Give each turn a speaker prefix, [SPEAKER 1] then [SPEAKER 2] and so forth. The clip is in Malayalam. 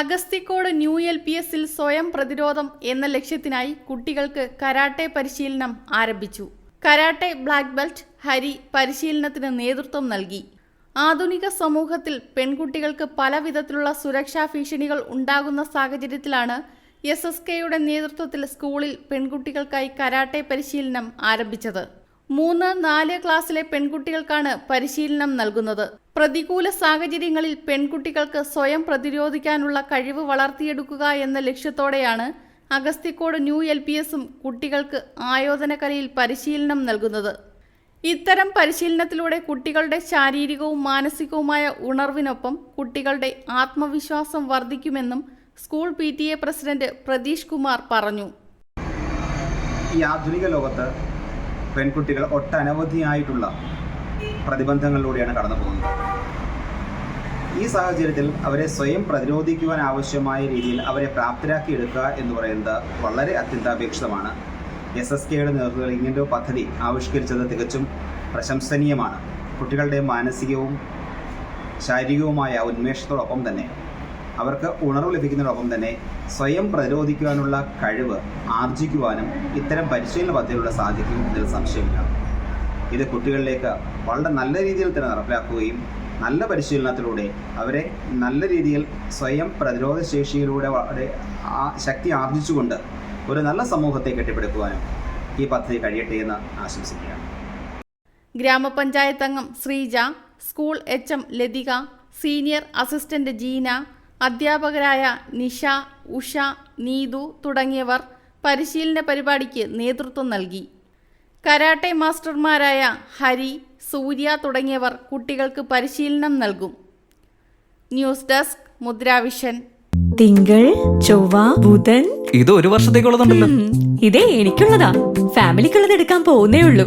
[SPEAKER 1] അഗസ്തിക്കോട് ന്യൂ എൽ പി എസിൽ സ്വയം പ്രതിരോധം എന്ന ലക്ഷ്യത്തിനായി കുട്ടികൾക്ക് കരാട്ടെ പരിശീലനം ആരംഭിച്ചു. കരാട്ടെ ബ്ലാക്ക് ബെൽറ്റ് ഹരി പരിശീലനത്തിന് നേതൃത്വം നൽകി. ആധുനിക സമൂഹത്തിൽ പെൺകുട്ടികൾക്ക് പല വിധത്തിലുള്ള സുരക്ഷാ ഭീഷണികൾ ഉണ്ടാകുന്ന സാഹചര്യത്തിലാണ് എസ് എസ് കെയുടെ നേതൃത്വത്തിൽ സ്കൂളിൽ പെൺകുട്ടികൾക്കായി കരാട്ടെ പരിശീലനം ആരംഭിച്ചത്. മൂന്ന് നാല് ക്ലാസ്സിലെ പെൺകുട്ടികൾക്കാണ് പരിശീലനം നൽകുന്നത്. പ്രതികൂല സാഹചര്യങ്ങളിൽ പെൺകുട്ടികൾക്ക് സ്വയം പ്രതിരോധിക്കാനുള്ള കഴിവ് വളർത്തിയെടുക്കുക എന്ന ലക്ഷ്യത്തോടെയാണ് അഗസ്തിക്കോട് ന്യൂ എൽ പി എസും കുട്ടികൾക്ക് ആയോധനകലയിൽ പരിശീലനം നൽകുന്നത്. ഇത്തരം പരിശീലനത്തിലൂടെ കുട്ടികളുടെ ശാരീരികവും മാനസികവുമായ ഉണർവിനൊപ്പം കുട്ടികളുടെ ആത്മവിശ്വാസം വർദ്ധിക്കുമെന്നും school P T A president Pratheesh Kumar പറഞ്ഞു.
[SPEAKER 2] ഈ ആധുനിക ലോകത്ത് പെൺകുട്ടികൾ ഒട്ടനവധിയായിട്ടുള്ള പ്രതിബന്ധങ്ങളിലൂടെയാണ് കടന്നു പോകുന്നത്. ഈ സാഹചര്യത്തിൽ അവരെ സ്വയം പ്രതിരോധിക്കുവാൻ ആവശ്യമായ രീതിയിൽ അവരെ പ്രാപ്തരാക്കി എടുക്കുക എന്ന് പറയുന്നത് വളരെ അത്യന്താപേക്ഷിതമാണ്. എസ് എസ് കെയുടെ നേതൃത്വത്തിൽ ഇങ്ങനൊരു പദ്ധതി ആവിഷ്കരിച്ചത് തികച്ചും പ്രശംസനീയമാണ്. കുട്ടികളുടെ മാനസികവും ശാരീരികവുമായ ഉന്മേഷത്തോടൊപ്പം തന്നെ അവർക്ക് ഉണർവ് ലഭിക്കുന്നതിനൊപ്പം തന്നെ സ്വയം പ്രതിരോധിക്കുവാനുള്ള കഴിവ് ആർജിക്കുവാനും ഇത്തരം പരിശീലന പദ്ധതിയിലൂടെ സാധിക്കും എന്നതിൽ സംശയമില്ല. ഇത് കുട്ടികളിലേക്ക് വളരെ നല്ല രീതിയിൽ തന്നെ നടപ്പിലാക്കുകയും നല്ല പരിശീലനത്തിലൂടെ അവരെ നല്ല രീതിയിൽ സ്വയം പ്രതിരോധ ശേഷിയിലൂടെ ആ ശക്തി ആർജിച്ചുകൊണ്ട് ഒരു നല്ല സമൂഹത്തെ കെട്ടിപ്പടുക്കുവാനും ഈ പദ്ധതി കഴിയട്ടെ എന്ന് ആശംസിക്കുകയാണ്.
[SPEAKER 1] ഗ്രാമപഞ്ചായത്ത് അംഗം Sreeja school H M Lathika senior assistant Jeena അധ്യാപകരായ നിഷ ഉഷ നീതു തുടങ്ങിയവർ പരിശീലന പരിപാടിക്ക് നേതൃത്വം നൽകി. കരാട്ടെ മാസ്റ്റർമാരായ ഹരി സൂര്യ തുടങ്ങിയവർ കുട്ടികൾക്ക് പരിശീലനം നൽകും. News desk Mudravision.
[SPEAKER 3] തിങ്കൾ ചൊവ്വ ബുധൻ.
[SPEAKER 4] ഇത് ഒരു വർഷത്തേക്കുള്ളതുണ്ടല്ലോ.
[SPEAKER 3] ഇതേ എനിക്കുള്ളതാ. ഫാമിലിക്കുള്ളത് എടുക്കാൻ പോകുന്നേ ഉള്ളൂ.